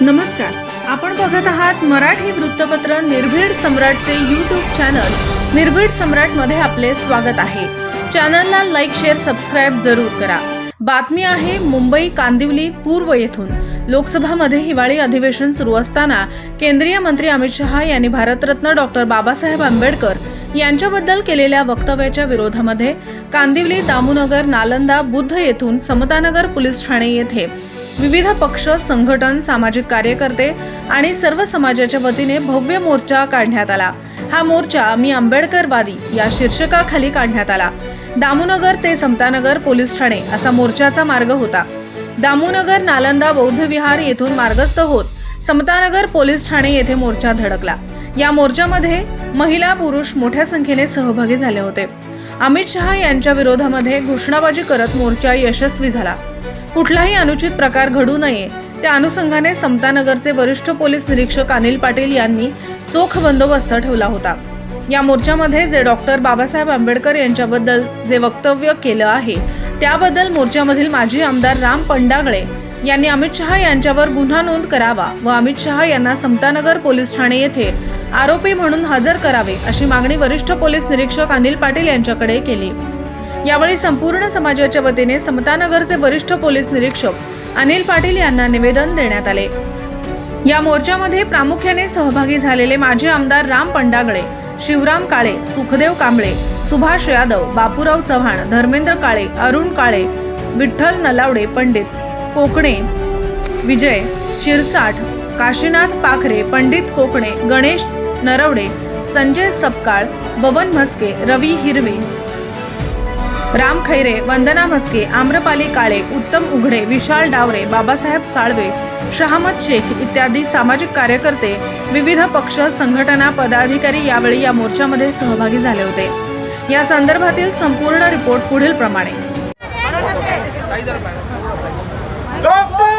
नमस्कार. आपण बघत आहात मराठी वृत्तपत्र निर्भीड सम्राटचे यूट्यूब चॅनल निर्भीड सम्राटमध्ये आपले स्वागत आहे. चॅनलला लाईक शेअर सबस्क्राईब जरूर करा. बातमी आहे मुंबई कांदिवली पूर्व येथून. लोकसभामध्ये हिवाळी अधिवेशन सुरू असताना केंद्रीय मंत्री अमित शहा यांनी भारतरत्न डॉक्टर बाबासाहेब आंबेडकर यांच्याबद्दल केलेल्या वक्तव्याच्या विरोधामध्ये कांदिवली दामूनगर नालंदा बुद्ध येथून समतानगर पोलीस ठाणे येथे विविध पक्ष संघटन सामाजिक कार्यकर्ते आणि सर्व समाजाच्या वतीने भव्य मोर्चा काढण्यात आला. हा मोर्चा मी आंबेडकरवादी या शीर्षकाखाली काढण्यात आला. दामोनगर ते समतानगर पोलीस ठाणे असा मोर्चाचा मार्ग होता. दामोनगर नालंदा बौद्ध विहार येथून मार्गस्थ होत समतानगर पोलीस ठाणे येथे मोर्चा धडकला. या मोर्चामध्ये महिला पुरुष मोठ्या संख्येने सहभागी झाले होते. अमित शहा यांच्या विरोधामध्ये घोषणाबाजी करत मोर्चा यशस्वी झाला. कुठलाही अनुचित प्रकार घडू नये. त्या अनुषंगाने समतानगरचे वरिष्ठ पोलीस निरीक्षक अनिल पाटील यांनी चोख बंदोबस्त ठेवला होता. या मोर्चामध्ये जे डॉक्टर बाबासाहेब आंबेडकर यांच्याबद्दल जे वक्तव्य केलं आहे त्याबद्दल मोर्चामधील माजी आमदार राम पंडागळे यांनी अमित शहा यांच्यावर गुन्हा नोंद करावा व अमित शहा यांना समतानगर पोलीस ठाणे येथे आरोपी म्हणून हजर करावे अशी मागणी वरिष्ठ पोलीस निरीक्षक अनिल पाटील यांच्याकडे केली. यावेळी संपूर्ण समाजाच्या वतीने समतानगरचे वरिष्ठ पोलीस निरीक्षक अनिल पाटील यांना निवेदन देण्यात आले. या मोर्चामध्ये प्रामुख्याने सहभागी झालेले माजी आमदार राम पंडागळे शिवराम काळे सुखदेव कांबळे सुभाष यादव बापूराव चव्हाण धर्मेंद्र काळे अरुण काळे विठ्ठल नलावडे पंडित कोकणे विजय शिरसाठ काशीनाथ पाखरे पंडित कोकणे गणेश नरवडे संजय सपकाळ बबन म्हस्के रवी हिरवे राम खैरे वंदना म्हस्के आम्रपाली काळे उत्तम उघडे विशाल डावरे बाबासाहेब साळवे शहामत शेख इत्यादी सामाजिक कार्यकर्ते विविध पक्ष संघटना पदाधिकारी यावेळी या मोर्चामध्ये सहभागी झाले होते. या संदर्भातील संपूर्ण रिपोर्ट पुढील प्रमाणे डॉक्टर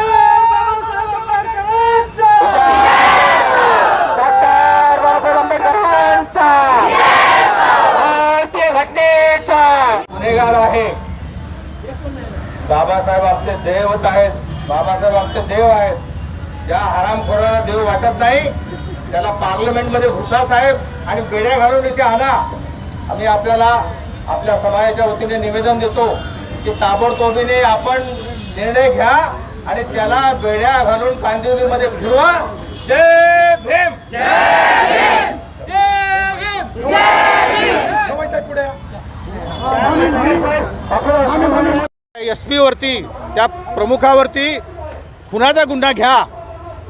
बाबासाहेब आंबेडकरांचा डॉक्टर बाबासाहेब आंबेडकरांचा भारतीय घटनेचा गुन्हेगार आहे. बाबासाहेब आपले देवच आहेत. बाबासाहेब आपले देव आहेत. ज्या हरामखोराला देव वाटत नाही त्याला पार्लमेंटमध्ये घुसा साहेब आणि बेड्या घालून इथे आणा. आम्ही आपल्याला आपल्या समाजाच्या वतीने निवेदन देतो की ताबडतोबीने आपण निर्णय घ्या आणि त्याला बेड्या घालून कांदिवलीमध्ये फिरवा. जय भीम! जय भीम! एस पीवरती त्या प्रमुखावरती खुनाचा गुन्हा घ्या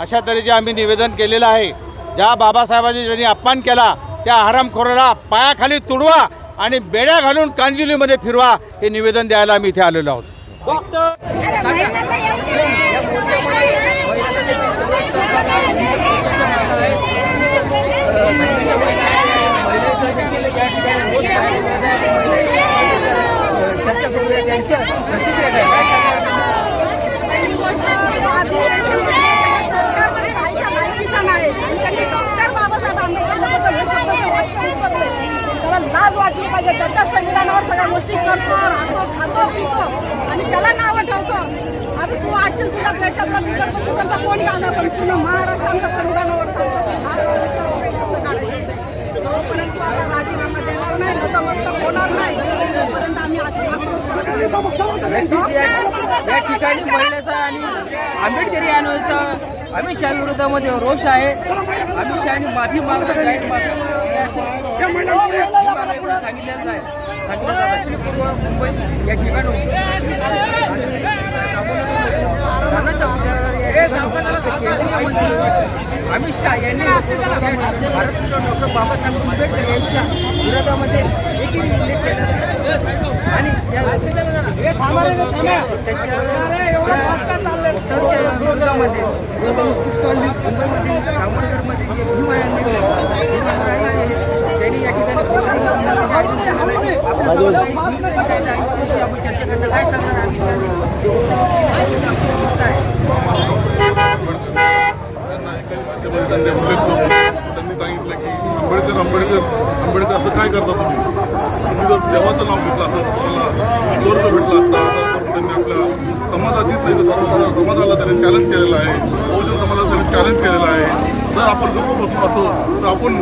अशा तऱ्हेचे आम्ही निवेदन केलेलं आहे. ज्या बाबासाहेबांनी ज्यांनी अपमान केला त्या आरामखोराला पायाखाली तुडवा आणि बेड्या घालून कांजिलीमध्ये फिरवा हे निवेदन द्यायला आम्ही इथे आलेलो आहोत. फक्त आणि डॉक्टर बाबासाहेब आंबेडकरांबद्दल त्याला लाज वाटली पाहिजे त्याच्या संविधानावर सगळ्या गोष्टी करतो राहतो खातो पितो आणि त्याला नावं ठेवतो. अरे तू असशील तुझ्या देशातला तिकडचा तिकडचा कोणी आला पण पूर्ण महाराष्ट्रांच्या संविधानावर चालतो हा याच्यावर काही शब्द काढायचे जोपर्यंत तू आता राजीनामा देणार नाही नतमस्तक होणार नाही तोपर्यंत आम्ही असं आक्रोश करत नाही. या ठिकाणी आंबेडकर महिलाचा आणि आंबेडकरी अनुयाचा अमित शहा विरोधामध्ये रोष आहे. अमित शहाने माफी मागत जाहीर माफी मागत आहे असं मला पुढे सांगितलं जातं पूर्व मुंबई या ठिकाणी अमित शहा यांनी डॉक्टर बाबासाहेब आंबेडकर यांच्या विरोधामध्ये एकही उल्लेख केला नाही. आणि त्या त्यांच्या विरोधामध्ये रामनगरमध्ये जे भीम आहे त्यांनी या ठिकाणी आपण चर्चा करणार काय सांगणार आम्ही त्यांनी त्यांनी सांगितलं की आंबेडकर आंबेडकर आंबेडकर असं काय करता तुम्ही तुम्ही जर देवाचं नाव घेतलं असतं तुम्हाला स्वर्ग भेटला असता त्यांनी आपल्या समाजातील सर्व समाजाला त्यांनी चॅलेंज केलेलं आहे. बहुजन समाजाला त्यांनी चॅलेंज केलेलं आहे. जर आपण गप्प बसून असतो तर आपण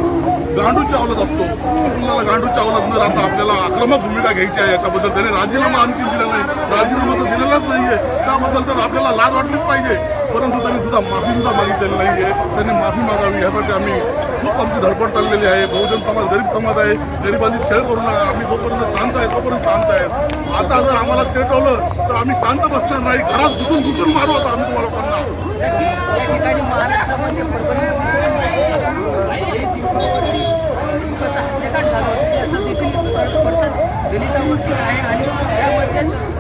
गांडू चावलत असतो. आपल्याला गांडू चावलत न राहता आपल्याला आक्रमक भूमिका घ्यायची आहे याच्याबद्दल त्यांनी राजीनामा आणखी दिलेला नाही राजीनामा तर दिलेलाच नाही आहे त्याबद्दल तर आपल्याला लाज वाटलीच पाहिजे. परंतु त्यांनी सुद्धा माफी सुद्धा मागितलेली नाही आहे त्यांनी माफी मागावी यासाठी आम्ही खूप आमची धडपड चाललेली आहे. बहुजन समाज गरीब समाज आहे. गरिबांनी खेळ करू नका. आम्ही जोपर्यंत शांत आहे तोपर्यंत शांत आहेत आता जर आम्हाला खेळवलं तर आम्ही शांत बसणार नाही. घरात घुसून घुसून मारू आता आम्ही तुम्हाला लोकांना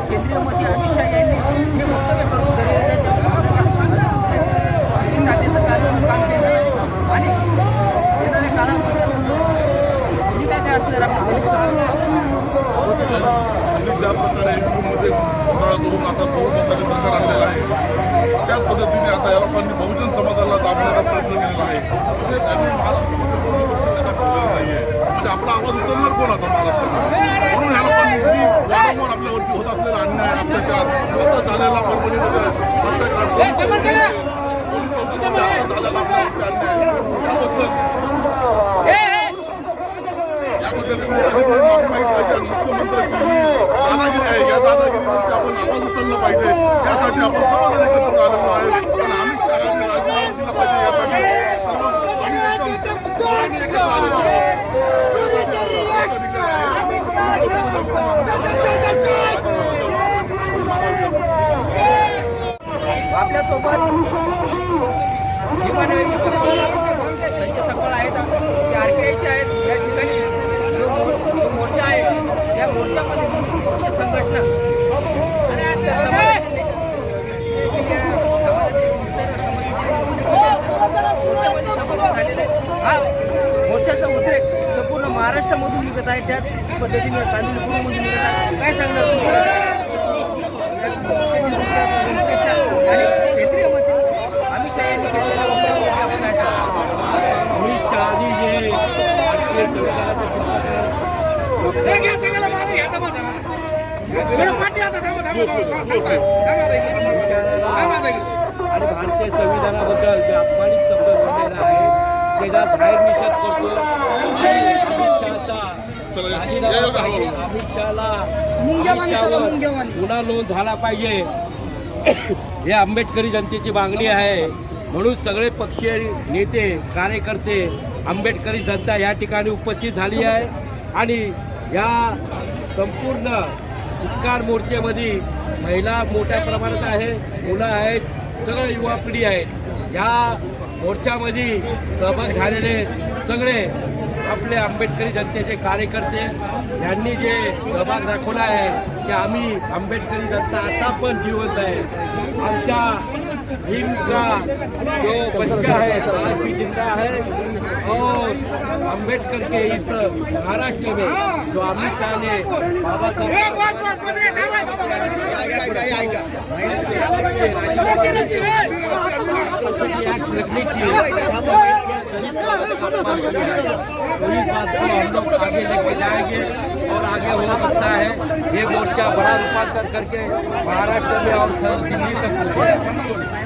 केंद्रीय मंत्री अमित शहा यांनी हे वक्तव्य करून दलितांच्या टाकण्याचं कार्य काम केलं आणि येणाऱ्या काळामध्ये पुढे काय काय असणार आपण ज्या प्रकारे मध्ये घोटाळा करून आता बहुमताने सरकार आणलेलं आहे त्याच पद्धतीने आता या लोकांनी बहुजन समाजाला दाबण्याचा प्रयत्न केलेला आहे. झालेला परभणीमध्ये हत्याकांड आपल्यासोबत. विमानवाहिनी संजय सकळ आहेत. ते आर पी आयचे आहेत. या ठिकाणी जो मोर्चा आहे या मोर्चामध्ये पक्ष संघटना. आणि इतर समाजाचे नेते- देखील झालेले आहेत. हा मोर्चाचा उद्रेक संपूर्ण महाराष्ट्रामधून निघत आहे त्याच पद्धतीने कांदिवलीमधून निघत आहे. काय सांगणार तुम्ही? आणि केंद्रीय मंत्री अमित शहा यांनी केलेल्या वक्तव्यावरती आपण काय सांगणार अमित शहानी जे भारतीय संविधानाचे शिल्पकार विचाराला आणि भारतीय संविधानाबद्दल जे अपमानित शब्द बोललेला आहे त्याचा जाहीर निषेध करतो अमित शहाचा अमित शहाला अमित गुन्हा नोंद झाला पाहिजे. हे आंबेडकरी जनतेची मागणी आहे. म्हणून सगळे पक्षीय नेते कार्यकर्ते आंबेडकरी जनता या ठिकाणी उपस्थित झाली आहे. आणि या संपूर्ण उपकार मोर्चेमध्ये महिला मोठ्या प्रमाणात आहे मुलं आहेत सगळं युवा पिढी आहेत. या मोर्चामध्ये सहभाग झालेले सगळे आपले आंबेडकरी जनतेचे कार्यकर्ते यांनी जे सहभाग दाखवला आहे की आम्ही आंबेडकरी जनता आता पण जिवंत आहे. आमच्या भीम का जो बच्चा है आज भी ज़िंदा है और अंबेडकर के इस महाराष्ट्र में जो अमित शाह ने बाबा साहब तो इस बात को हम लोग आगे लेके जाएँगे और आगे हो सकता है ये मोर्चा बड़ा रूपांतर करके महाराष्ट्र में और दिल्ली तक